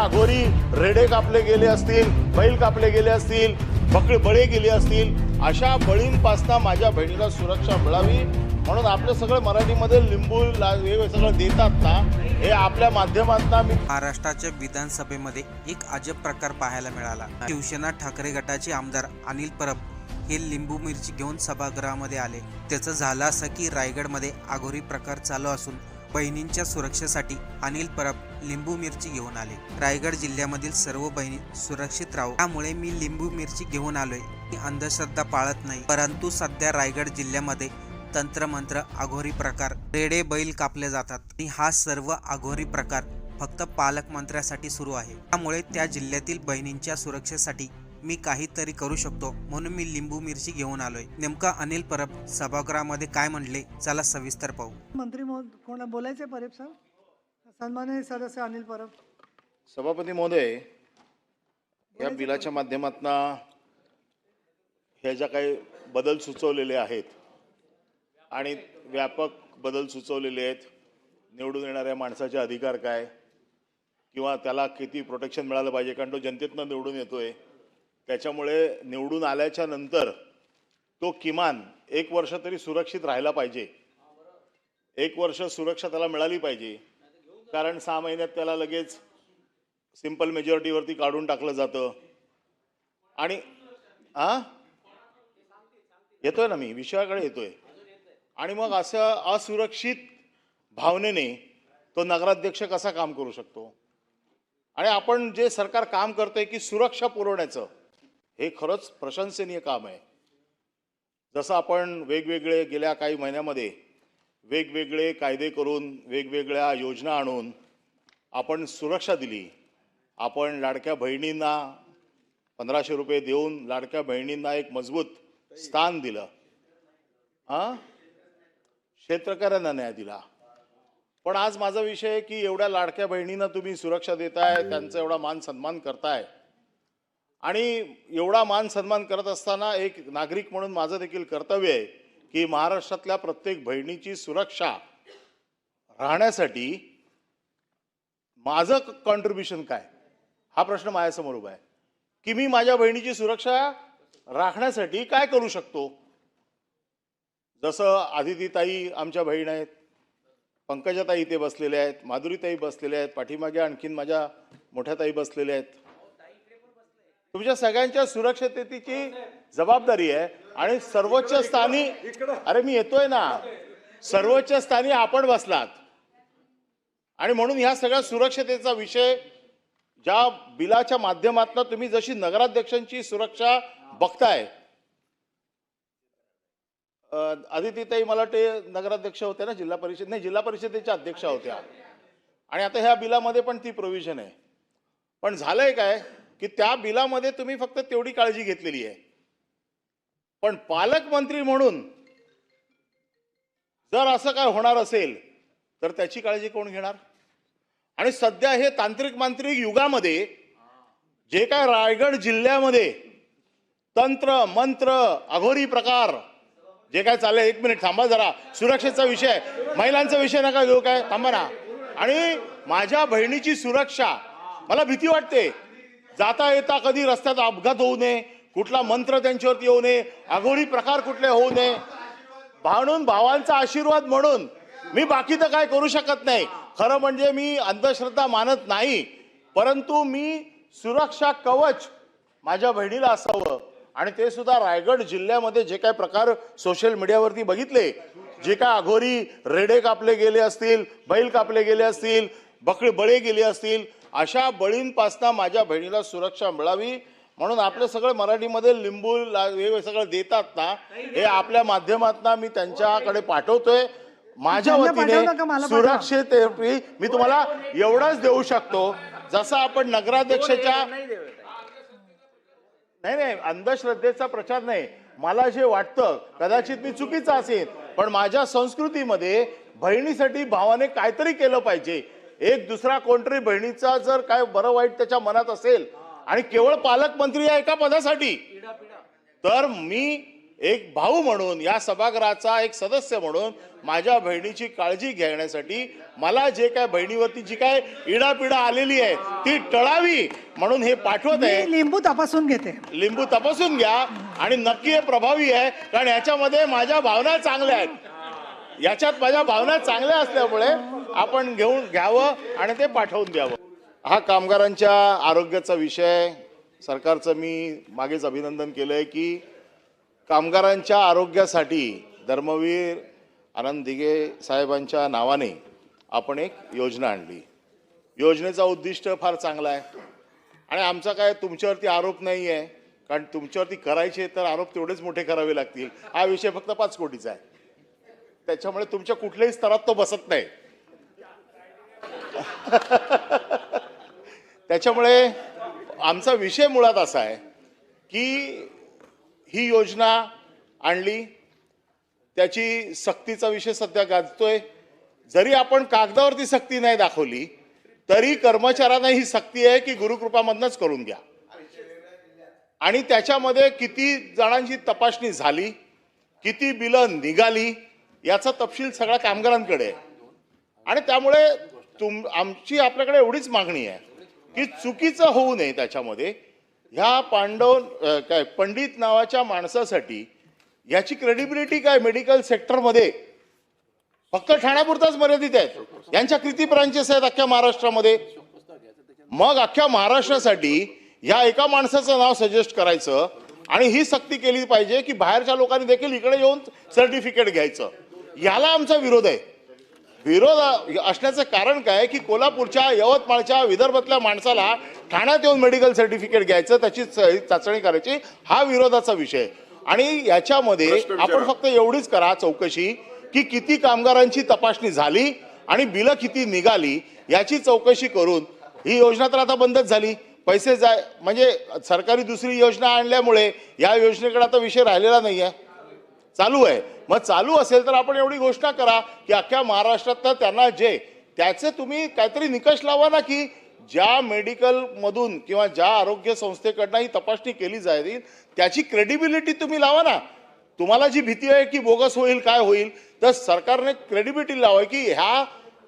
अघोरी रेडे कापले गेले असतील बैल कापले गेले असतील बकळे बळे गेले असतील अशा बळींपासनं माझ्या बहिणीला सुरक्षा मिळावी. म्हणून आपलं सगळं मराठीमध्ये लिंबू हे सगळं देतात ना हे आपल्या माध्यमातून मी महाराष्ट्राच्या विधानसभेमध्ये एक अजब प्रकार पाहायला मिळाला. शिवसेना ठाकरे गटाचे आमदार अनिल परब हे लिंबू मिरची घेऊन सभागृहामध्ये आले. त्याचं झालं असं की रायगडमध्ये आघोरी प्रकार चालू असून बहिणींच्या सुरक्षेसाठी अनिल परब लिंबू मिरची घेऊन आले. रायगड जिल्ह्यामधील सर्व बहिणी सुरक्षित राहू. त्यामुळे मी लिंबू मिरची घेऊन आलोय. मी अंधश्रद्धा पाळत नाही. परंतु सध्या रायगड जिल्ह्यामध्ये तंत्रमंत्र आघोरी प्रकार रेडे बैल कापले जातात. आणि हा सर्व आघोरी प्रकार फक्त पालकमंत्र्यासाठी सुरू आहे. त्यामुळे त्या जिल्ह्यातील बहिणींच्या सुरक्षेसाठी मी काहीतरी करू शकतो म्हणून मी लिंबू मिरची घेऊन आलोय. नेमका अनिल परब सभागृहामध्ये काय म्हणले? चला सविस्तर पाहू. मंत्री कोण बोलायचे परेब सर सन्माननीय सदस्य अनिल परब. सभापती महोदय या बिलाच्या माध्यमातून ह्या ज्या काही बदल सुचवलेले आहेत आणि व्यापक बदल सुचवलेले आहेत निवडून येणाऱ्या माणसाचे अधिकार काय? किंवा त्याला किती प्रोटेक्शन मिळालं पाहिजे? कारण तो जनतेतनं निवडून येतोय. त्याच्यामुळे निवडून आल्याच्यानंतर तो किमान एक वर्ष तरी सुरक्षित राहायला पाहिजे. एक वर्ष सुरक्षा त्याला मिळाली पाहिजे. कारण सहा महिन्यात त्याला लगेच सिंपल मेजॉरिटीवरती काढून टाकलं जातं. आणि आ? येतोय ना मी विषयाकडे येतोय. आणि मग असं असुरक्षित भावनेने तो नगराध्यक्ष कसा काम करू शकतो? आणि आपण जे सरकार काम करतंय की सुरक्षा पुरवण्याचं हे खरंच प्रशंसनीय काम आहे. जसं आपण वेगवेगळे गेल्या काही महिन्यामध्ये वेगवेगळे कायदे करून वेगवेगळ्या योजना आणून आपण सुरक्षा दिली. आपण लाडक्या बहिणींना पंधराशे रुपये देऊन लाडक्या बहिणींना एक मजबूत स्थान दिलं. हां? क्षेत्रकारांना न्याय दिला. पण आज माझा विषय आहे की एवढ्या लाडक्या बहिणींना तुम्ही सुरक्षा देताय त्यांचा एवढा मान सन्मान करताय आणि एवढा मान सन्मान करत असताना एक नागरिक म्हणून माझं देखील कर्तव्य आहे की महाराष्ट्रातल्या प्रत्येक बहिणीची सुरक्षा राहण्यासाठी माझं कॉन्ट्रीब्युशन काय? हा प्रश्न माझ्यासमोर उभा आहे. की मी माझ्या बहिणीची सुरक्षा राखण्यासाठी काय करू शकतो? जसं आदितीताई आमच्या बहीण आहेत पंकजाताई इथे बसलेल्या आहेत माधुरीताई बसलेल्या आहेत पाठीमागे आणखीन माझ्या मोठ्या ताई बसलेल्या आहेत. तुमच्या सगळ्यांच्या सुरक्षिततेची जबाबदारी आहे. आणि सर्वोच्च स्थानी अरे मी येतोय ना. सर्वोच्च स्थानी आपण बसलात. आणि म्हणून ह्या सगळ्या सुरक्षतेचा विषय ज्या बिलाच्या माध्यमातून तुम्ही जशी नगराध्यक्षांची सुरक्षा बघताय. आदितीताई मला ते नगराध्यक्ष होते ना जिल्हा परिषद नाही जिल्हा परिषदेच्या अध्यक्षा होत्या. आणि आता ह्या बिलामध्ये पण ती प्रोव्हिजन आहे. पण झालंय काय? की त्या बिलामध्ये तुम्ही फक्त तेवढी काळजी घेतलेली आहे. पण पालकमंत्री म्हणून जर असं काय होणार असेल तर त्याची काळजी कोण घेणार? आणि सध्या हे तांत्रिक मांत्रिक युगामध्ये जे काय रायगड जिल्ह्यामध्ये तंत्र मंत्र अघोरी प्रकार जे काय चाललंय एक मिनिट थांबा जरा. सुरक्षेचा विषय. महिलांचा विषय नका घेऊ काय. थांबा ना. आणि माझ्या बहिणीची सुरक्षा मला भीती वाटते. जाता येता कधी रस्त्यात अपघात होऊ नये कुठला मंत्र त्यांच्यावरती येऊ नये अघोरी प्रकार कुठले होऊ नये. म्हणून भावांचा आशीर्वाद म्हणून मी बाकी तर काय करू शकत नाही. खरं म्हणजे मी अंधश्रद्धा मानत नाही परंतु मी सुरक्षा कवच माझ्या बहिणीला असावं. आणि ते सुद्धा रायगड जिल्ह्यामध्ये जे काय प्रकार सोशल मीडियावरती बघितले जे काय अघोरी रेडे कापले गेले असतील बैल कापले गेले असतील बकळे बळे गेले असतील अशा बळींपासनं माझ्या बहिणीला सुरक्षा मिळावी. म्हणून आपलं सगळं मराठीमध्ये लिंबू ला- हे सगळं देतात ना हे आपल्या माध्यमातून मी त्यांच्याकडे पाठवतोय. माझ्या वतीने. सुरक्षित मी तुम्हाला एवढंच देऊ शकतो जसं आपण नगराध्यक्षाच्या नाही नाही अंधश्रद्धेचा प्रचार नाही. मला जे वाटतं कदाचित मी चुकीचं असेल पण माझ्या संस्कृतीमध्ये बहिणीसाठी भावाने काहीतरी केलं पाहिजे. एक दुसरा कोणतरी बहिणीचा जर काय बरं वाईट त्याच्या मनात असेल आणि केवळ पालकमंत्री या एका पदासाठी तर मी एक भाऊ म्हणून या सभागृहाचा एक सदस्य म्हणून माझ्या बहिणीची काळजी घेण्यासाठी मला जे काय बहिणीवरती जी काय इडापिडा आलेली आहे ती टळावी म्हणून हे पाठवत आहे. लिंबू तपासून घेते. लिंबू तपासून घ्या आणि नक्की हे प्रभावी आहे कारण याच्यामध्ये माझ्या भावना चांगल्या आहेत. याच्यात माझ्या भावना चांगल्या असल्यामुळे आपण घेऊन घ्यावं आणि ते पाठवून द्यावं. हा कामगारांच्या आरोग्याचा विषय सरकारचं मी मागेच अभिनंदन केलं आहे की कामगारांच्या आरोग्यासाठी धर्मवीर आनंद दिघे साहेबांच्या नावाने आपण एक योजना आणली. योजनेचा उद्दिष्ट फार चांगला आहे. आणि आमचा काय तुमच्यावरती आरोप नाही आहे कारण तुमच्यावरती करायचे तर आरोप तेवढेच मोठे करावे लागतील. हा विषय फक्त पाच कोटीचा आहे. त्याच्यामुळे तुमच्या कुठल्याही स्तरात तो बसत नाही. त्याच्यामुळे आमचा विषय मुळात असा आहे की ही योजना आणली त्याची सक्तीचा विषय सध्या गाजतोय. जरी आपण कागदावरती सक्ती नाही दाखवली तरी कर्मचाऱ्यांना ही सक्ती आहे की गुरुकृपामधनच करून घ्या. आणि त्याच्यामध्ये किती जणांची तपासणी झाली किती बिलं निघाली याचा तपशील सगळ्या कामगारांकडे आहे. आणि त्यामुळे तुम आमची आपल्याकडे एवढीच मागणी आहे की चुकीचं होऊ नये त्याच्यामध्ये. ह्या पांडव काय पंडित नावाच्या माणसासाठी याची क्रेडिबिलिटी काय मेडिकल सेक्टरमध्ये फक्त ठाण्यापुरताच मर्यादित आहेत. यांच्या किती ब्रांचेस आहेत अख्ख्या महाराष्ट्रामध्ये? मग अख्ख्या महाराष्ट्रासाठी ह्या एका माणसाचं नाव सजेस्ट करायचं आणि ही सक्ती केली पाहिजे की बाहेरच्या लोकांनी देखील इकडे येऊन सर्टिफिकेट घ्यायचं. याला आमचा विरोध आहे. विरोध असण्याचं कारण काय? की कोल्हापूरच्या यवतमाळच्या विदर्भातल्या माणसाला ठाण्यात येऊन मेडिकल सर्टिफिकेट घ्यायचं त्याची चाचणी करायची हा विरोधाचा विषय. आणि याच्यामध्ये आपण फक्त एवढीच करा चौकशी की किती कामगारांची तपासणी झाली आणि बिलं किती निघाली याची चौकशी करून ही योजना तर आता बंदच झाली. पैसे जाय म्हणजे सरकारी दुसरी योजना आणल्यामुळे या योजनेकडे आता विषय राहिलेला नाही आहे चालू आहे. मग चालू असेल तर आपण एवढी घोषणा करा की अख्ख्या महाराष्ट्रातलं त्यांना जे त्याचे तुम्ही काहीतरी निकष लावा ना की ज्या मेडिकलमधून किंवा ज्या आरोग्य संस्थेकडनं ही तपासणी केली जाईल त्याची क्रेडिबिलिटी तुम्ही लावा ना. तुम्हाला जी भीती आहे की बोगस होईल काय होईल तर सरकारने क्रेडिबिलिटी लावाय की ह्या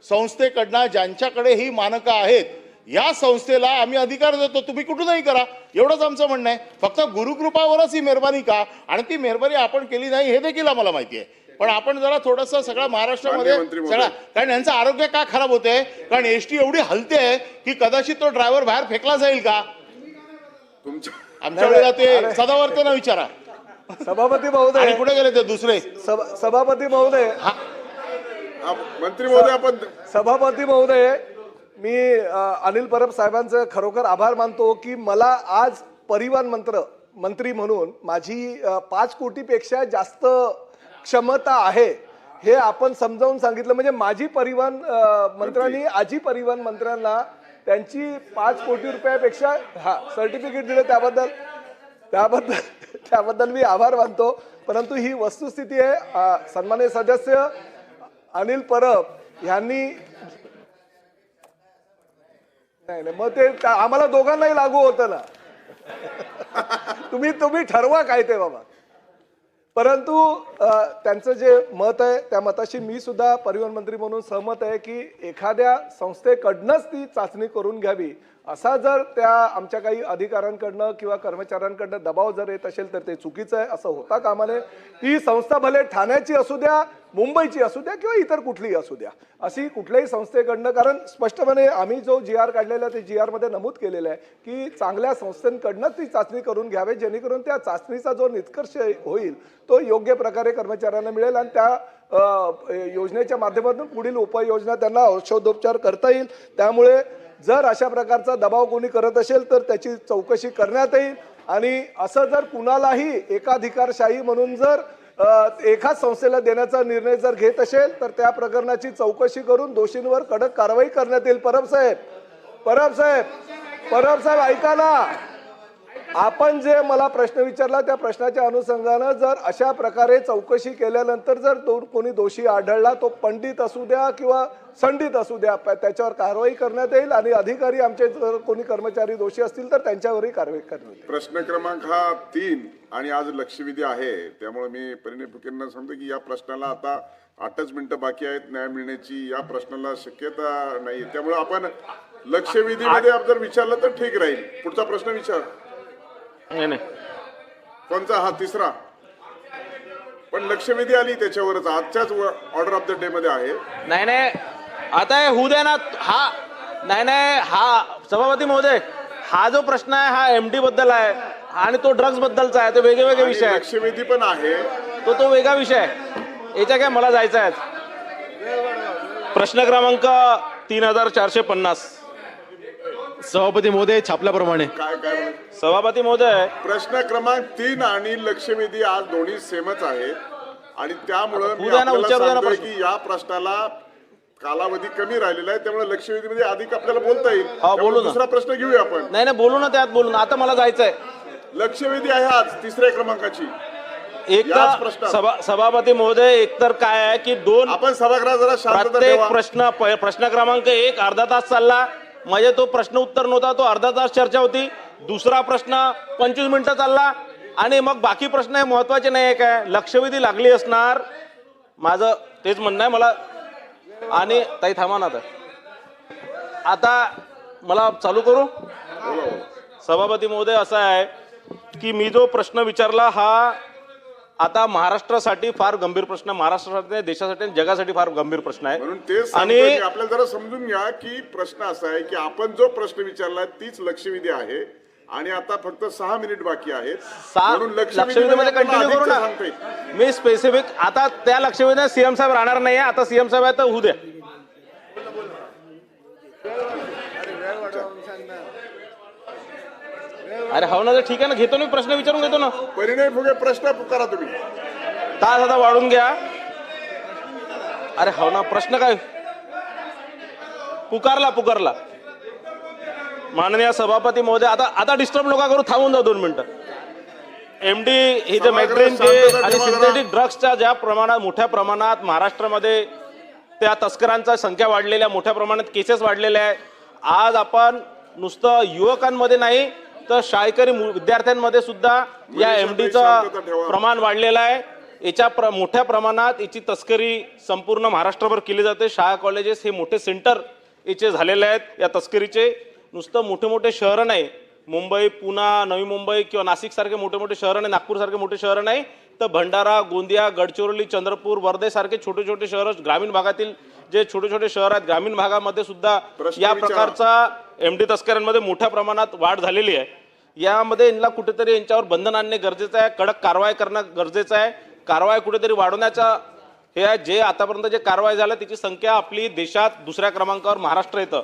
संस्थेकडनं ज्यांच्याकडे ही मानकं आहेत या संस्थेला आम्ही अधिकार देतो तुम्ही कुठूनही करा. एवढंच आमचं म्हणणं आहे. फक्त गुरुकृपावरच ही मेहरबानी का? आणि ती मेहरबानी आपण केली नाही हे देखील आम्हाला माहिती आहे. पण आपण जरा थोडस सगळ्या महाराष्ट्रामध्ये. सगळा कारण यांचं आरोग्य का खराब होते कारण एस टी एवढी हलते आहे की कदाचित तो ड्रायव्हर बाहेर फेकला जाईल का? तुमच्या आमच्या वेळेला ते सदावर्ते ना विचारा. सभापती आणि महोदय कुठे गेले ते दुसरे? सभा- सभापती महोदय. मंत्री महोदय आपण सभापती महोदय मी अनिल परब साहेबांचं खरोखर आभार मानतो की मला आज परिवहन मंत्र मंत्री म्हणून माझी पाच कोटीपेक्षा जास्त क्षमता आहे हे आपण समजावून सांगितलं. म्हणजे माझी परिवहन मंत्र्यांनी आजी परिवहन मंत्र्यांना त्यांची पाच कोटी रुपयापेक्षा हा सर्टिफिकेट दिलं त्याबद्दल. त्याबद्दल त्याबद्दल मी आभार मानतो. परंतु ही वस्तुस्थिती आहे अ, सन्माननीय सदस्य अनिल परब यांनी नाही नाही, मग ते आम्हाला दोघांनाही लागू होतं ना. तुम्ही तुम्ही ठरवा काय ते बाबा. परंतु त्यांचं जे मत आहे त्या मताशी मी सुद्धा परिवहन मंत्री म्हणून सहमत आहे की एखाद्या संस्थेकडनंच ती चाचणी करून घ्यावी. असा जर त्या आमच्या काही अधिकाऱ्यांकडनं किंवा कर्मचाऱ्यांकडनं दबाव जर येत असेल तर ते चुकीचं आहे असं होता कामा नये. ही संस्था भले ठाण्याची असू द्या मुंबईची असू द्या किंवा इतर कुठलीही असू द्या अशी कुठल्याही संस्थेकडनं कारण स्पष्टपणे आम्ही जो जी आर काढलेला आहे ते जी आरमध्ये नमूद केलेलं आहे की चांगल्या संस्थेकडनं ती चाचणी करून घ्यावे जेणेकरून त्या चाचणीचा जो निष्कर्ष होईल तो योग्य प्रकारे कर्मचाऱ्यांना मिळेल आणि त्या योजनेच्या माध्यमातून पुढील उपाययोजना त्यांना औषधोपचार करता येईल. त्यामुळे जर अशा प्रकारचा दबाव कोणी करत असेल तर त्याची चौकशी करण्यात येईल. आणि असं जर कुणालाही एकाधिकारशाही म्हणून जर एकाच संस्थेला देण्याचा निर्णय जर घेत असेल तर त्या प्रकरणाची चौकशी करून दोषींवर कडक कारवाई करण्यात येईल. परब साहेब परब साहेब परब साहेब ऐका ना. आपण जे मला प्रश्न विचारला त्या प्रश्नाच्या अनुषंगानं जर अशा प्रकारे चौकशी केल्यानंतर जर दोन कोणी दोषी आढळला तो पंडित असू द्या किंवा संडित असू द्या त्याच्यावर कारवाई करण्यात येईल आणि अधिकारी आमचे जर कोणी कर्मचारी दोषी असतील तर त्यांच्यावरही कारवाई करण्यात येईल. प्रश्न क्रमांक हा तीन आणि आज लक्षवेधी आहे. त्यामुळे मी परिणय फुकेंना सांगतो की या प्रश्नाला आता आठच मिनिटं बाकी आहेत. न्याय मिळण्याची या प्रश्नाला शक्यता नाही त्यामुळे आपण लक्षवेधीमध्ये जर विचारलं तर ठीक राहील. पुढचा प्रश्न विचार. नाही नाही. कोणचा हा तिसरा. पण लक्षवेधी आली त्याच्यावरच. आजच्याच ऑर्डर ऑफ द डे मध्ये आहे. नाही नाही. आता हे होऊ द्या ना. हा नाही नाही. हा सभापती महोदय हा जो प्रश्न आहे हा एम डी बद्दल आहे आणि तो ड्रग्ज बद्दलचा आहे ते वेगळे वेगळे विषय आहेत. लक्षवेधी पण आहे. तो तो वेगळा विषय आहे. याच्या काय मला जायचं आहे. प्रश्न क्रमांक तीन हजार चारशे पन्नास. सभापती महोदय छापल्याप्रमाणे. काय काय? सभापती महोदय. प्रश्न क्रमांक तीन आणि लक्षवेधी आज दोन्ही सेमच आहेत. आणि त्यामुळं आता मी उद्या ना आपल्याला विचारू द्या ना सांगतोय प्रश्न. की या प्रश्नाला कालावधी कमी राहिलेला आहे त्यामुळे लक्षवेधीमध्ये अधिक आपल्याला बोलता येईल. बोलू त्यामुळे ना. दुसरा प्रश्न घेऊया आपण. नाही नाही बोलू ना त्यात बोलू ना. आता मला जायचं आहे लक्षवेधी आहे आज तिसऱ्या क्रमांकाची. एक याच तर प्रश्नात. सभा सभापती महोदय एक तर काय आहे की दोन आपण सभागृहात जरा शांतता प्रत्येक ठेवा. प्रश्न प- प्रश्न क्रमांक एक अर्धा तास चालला. म्हणजे तो प्रश्न उत्तर नव्हता तो अर्धा तास चर्चा होती. दुसरा प्रश्न पंचवीस मिनिटं चालला. आणि मग बाकी प्रश्न हे महत्त्वाचे नाही आहे काय? लक्षवेधी लागली असणार. माझं तेच म्हणणं आहे मला. आणि ताई थांबा ना आता. आता मला चालू करू? सभापती महोदय असं आहे की मी जो प्रश्न विचारला हा आता महाराष्ट्रासाठी फार गंभीर प्रश्न. महाराष्ट्रासाठी नाही, देशासाठी आणि जगासाठी फार गंभीर प्रश्न आहे. म्हणून तेच आणि आपल्याला जरा समजून घ्या की प्रश्न असा आहे की आपण जो प्रश्न विचारला तीच लक्षवेधी आहे आणि आता फक्त सहा मिनिट बाकी आहेत. सहा म्हणून लक्षवेधीमध्ये कंटिन्यू करू ना. मी स्पेसिफिक आता त्या लक्षवेधी सीएम साहेब राहणार नाही आता सीएम साहेब आहे तर होऊ द्या. अरे हो ना तर ठीक आहे ना घेतो ना मी प्रश्न विचारून घेतो ना. परिणय फुगे प्रश्न करा तुम्ही. तास आता वाढून घ्या. अरे हो ना प्रश्न काय? पुकारला पुकारला. माननीय सभापती महोदय आता आता डिस्टर्ब नका करू थांबून जा दोन मिनिटं. एमडी हे जे मॅग्रेन जे आणि. सिंथेटिक ड्रग्सच्या ज्या प्रमाणात मोठ्या प्रमाणात महाराष्ट्रामध्ये त्या तस्करांचा संख्या वाढलेल्या मोठ्या प्रमाणात केसेस वाढलेल्या आहे. आज आपण नुसतं युवकांमध्ये नाही तर शाळकरी विद्यार्थ्यांमध्ये सुद्धा या शांतता ठेवा. प्रमाण वाढलेलं आहे. याच्या प्र मोठ्या प्रमाणात याची तस्करी संपूर्ण महाराष्ट्रभर केली जाते. शाळा कॉलेजेस हे मोठे सेंटर याचे झालेले आहेत. या तस्करीचे नुसतं मोठे मोठे शहरं नाही. मुंबई पुणा नवी मुंबई किंवा नाशिक सारखे मोठे मोठे शहरं नाही नागपूर सारखे मोठे शहरं नाही. तर भंडारा गोंदिया गडचिरोली चंद्रपूर वर्धे सारखे छोटे छोटे शहरं ग्रामीण भागातील जे छोटे छोटे शहर आहेत ग्रामीण भागामध्ये सुद्धा या विचारा. एम डी तस्करांमध्ये मोठ्या प्रमाणात वाढ झालेली आहे. यामध्ये यांना कुठेतरी यांच्यावर बंधन आणणे गरजेचं आहे कडक कारवाई करणं गरजेचं आहे. कारवाई कुठेतरी वाढवण्याचा हे आहे जे आतापर्यंत जे कारवाई झालं त्याची संख्या आपली देशात दुसऱ्या क्रमांकावर महाराष्ट्र येतं.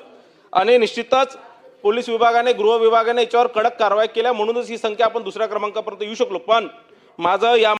आणि निश्चितच पोलीस विभागाने गृह विभागाने याच्यावर कडक कारवाई केल्या म्हणूनच ही संख्या आपण दुसऱ्या क्रमांकापर्यंत येऊ शकलो. पण माझं या